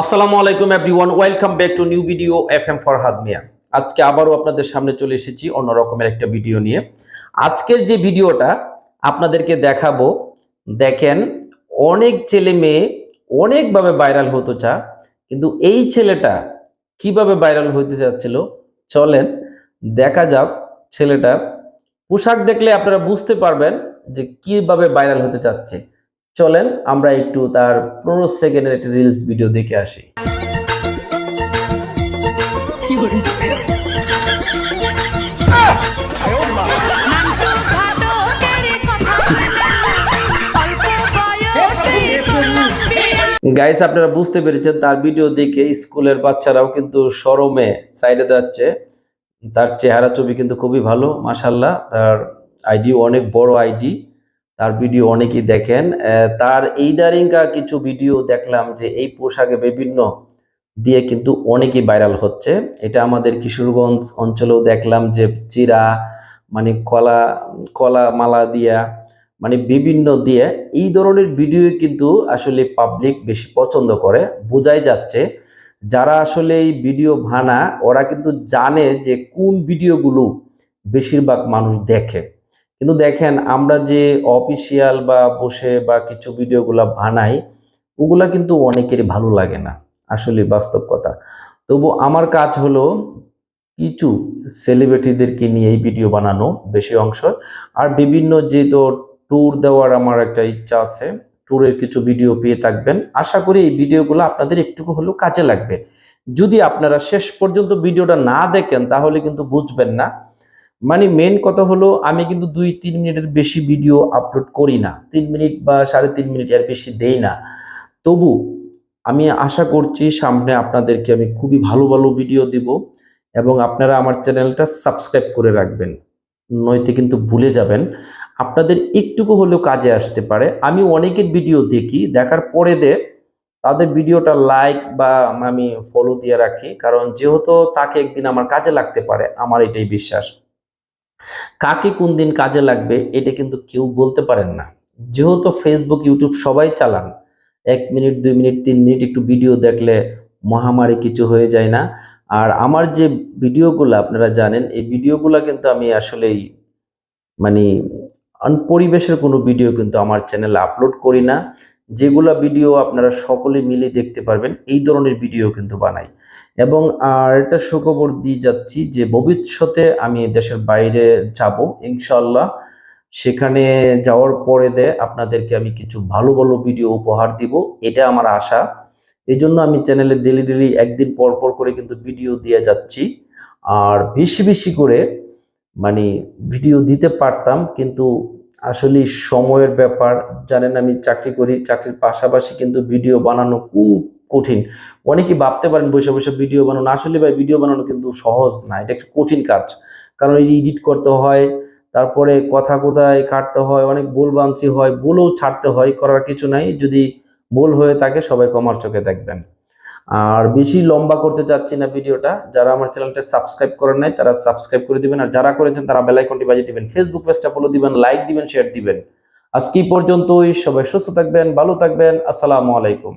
আসসালামু আলাইকুম everyone, welcome back to new video F M Farhad Miah. আজকে আবারও আপনাদের সামনে চলে এসেছি অন্য রকমের একটা ভিডিও নিয়ে। আজকের যে ভিডিওটা আপনাদেরকে দেখাবো, দেখেন অনেক ছেলে মেয়ে অনেকভাবে ভাইরাল হতো চা কিন্তু এই ছেলেটা কীভাবে ভাইরাল হইতে যাচ্ছিল চলেন দেখা যাক ছেলেটার পোশাক দেখলে আপনারা বুঝতে পারবেন যে কীভাবে ভাইরাল হতে চাচ্ছে। চলেন আমরা একটু তার পনেরো সেকেন্ডের একটা রিলস ভিডিও দেখে আসি। গাইস আপনারা বুঝতে পেরেছেন, তার ভিডিও দেখে স্কুলের বাচ্চারাও কিন্তু সরমে সাইডে যাচ্ছে। তার চেহারা ছবি কিন্তু খুবই ভালো মাসাল্লাহ তার আইডি অনেক বড় আইডি তার ভিডিও অনেকেই দেখেন। তার এই দারিঙ্কা কিছু ভিডিও দেখলাম যে এই পোশাকে বিভিন্ন দিয়ে কিন্তু অনেকেই ভাইরাল হচ্ছে। এটা আমাদের কিশোরগঞ্জ অঞ্চলেও দেখলাম যে চিরা মানে কলা কলা মালা দিয়া মানে বিভিন্ন দিয়ে এই ধরনের ভিডিও কিন্তু আসলে পাবলিক বেশি পছন্দ করে। বোঝাই যাচ্ছে, যারা আসলে এই ভিডিও ভানা, ওরা কিন্তু জানে যে কোন ভিডিওগুলো বেশিরভাগ মানুষ দেখে। কিন্তু দেখেন, আমরা যে অফিসিয়াল বা বসে বা কিছু ভিডিওগুলা বানাই, ওগুলা কিন্তু অনেকেরই ভালো লাগে না। আসলে বাস্তব কথা। তবু আমার কাজ হলো কিছু সেলিব্রিটিদেরকে নিয়ে এই ভিডিও বানানো বেশি অংশ। আর বিভিন্ন যেহেতু ট্যুর দেওয়ার আমার একটা ইচ্ছা আছে ট্যুরের কিছু ভিডিও পেয়ে থাকবেন। আশা করি এই ভিডিওগুলো আপনাদের একটুকু হলেও কাজে লাগবে। যদি আপনারা শেষ পর্যন্ত ভিডিওটা না দেখেন, তাহলে কিন্তু বুঝবেন না। মানে মেন কথা হলো, আমি কিন্তু দুই, তিন মিনিটের বেশি ভিডিও আপলোড করি না। তিন মিনিট বা সাড়ে তিন মিনিট এর বেশি দেই না। তবু আমি আশা করছি সামনে আপনাদেরকে আমি খুবই ভালো ভালো ভিডিও দিব এবং আপনারা আমার চ্যানেলটা সাবস্ক্রাইব করে রাখবেন। নয়তো কিন্তু ভুলে যাবেন। আপনাদের একটুকু হলেও কাজে আসতে পারে। আমি অনেকের ভিডিও দেখি, দেখার পরে দে তাদের ভিডিওটা লাইক বা আমি ফলো দিয়ে রাখি। কারণ যেহেতু তাকে একদিন আমার কাজে লাগতে পারে, আমার এটাই বিশ্বাস। কাকে কোন দিন কাজে লাগবে এটা কিন্তু কেউ বলতে পারেন না। যেহেতু ফেসবুক ইউটিউব সবাই চালান, এক মিনিট, দুই মিনিট, তিন মিনিট একটু ভিডিও দেখলে মহামারী কিছু হয়ে যায় না। আর আমার যে ভিডিওগুলো আপনারা জানেন, এই ভিডিওগুলো কিন্তু আমি আসলেই মানে পরিবেশের কোনো ভিডিও কিন্তু আমার চ্যানেলে আপলোড করি না। যেগুলা ভিডিও আপনারা সকলে মিলে দেখতে পারবেন, এই ধরনের ভিডিও কিন্তু বানাই। এবং আর এটা সুখবর দিয়ে যাচ্ছি যে ভবিষ্যতে আমি দেশের বাইরে যাব ইনশাল্লাহ সেখানে যাওয়ার পরে দে আপনাদেরকে আমি কিছু ভালো ভালো ভিডিও উপহার দিব, এটা আমার আশা। এই জন্য আমি চ্যানেলে ডেলি ডেলি একদিন পর পর করে কিন্তু ভিডিও দিয়ে যাচ্ছি। আর বেশি বেশি করে মানে ভিডিও দিতে পারতাম, কিন্তু আসলে সময়ের ব্যাপার। জানেন আমি চাকরি করি, চাকরির পাশাপাশি কিন্তু ভিডিও বানানো খুব কঠিন। অনেকেই ভাবতে পারেন বসে বসে ভিডিও বানানো। আসলে ভাই ভিডিও বানানো কিন্তু সহজ না, এটা একটা কঠিন কাজ। কারণ এডিট করতে হয়, তারপরে কথা কোথায় কাটতে হয়, অনেক ভুল বান্তি হয়, ভুলও ছাড়তে হয়, করার কিছু নাই। যদি ভুল হয়ে থাকে, সবাই কমার চোখে দেখবেন। আর বেশি লম্বা করতে চাচ্ছি না ভিডিওটা। যারা আমার চ্যানেলটা সাবস্ক্রাইব করেন নাই, তারা সাবস্ক্রাইব করে দিবেন। আর যারা করেছেন, তারা বেল আইকনটি বাজিয়ে দিবেন। ফেসবুক পেজটা ফলো দিবেন লাইক দিবেন শেয়ার দিবেন। আজকে পর্যন্তই। সবাই সুস্থ থাকবেন, ভালো থাকবেন। আসসালামু আলাইকুম।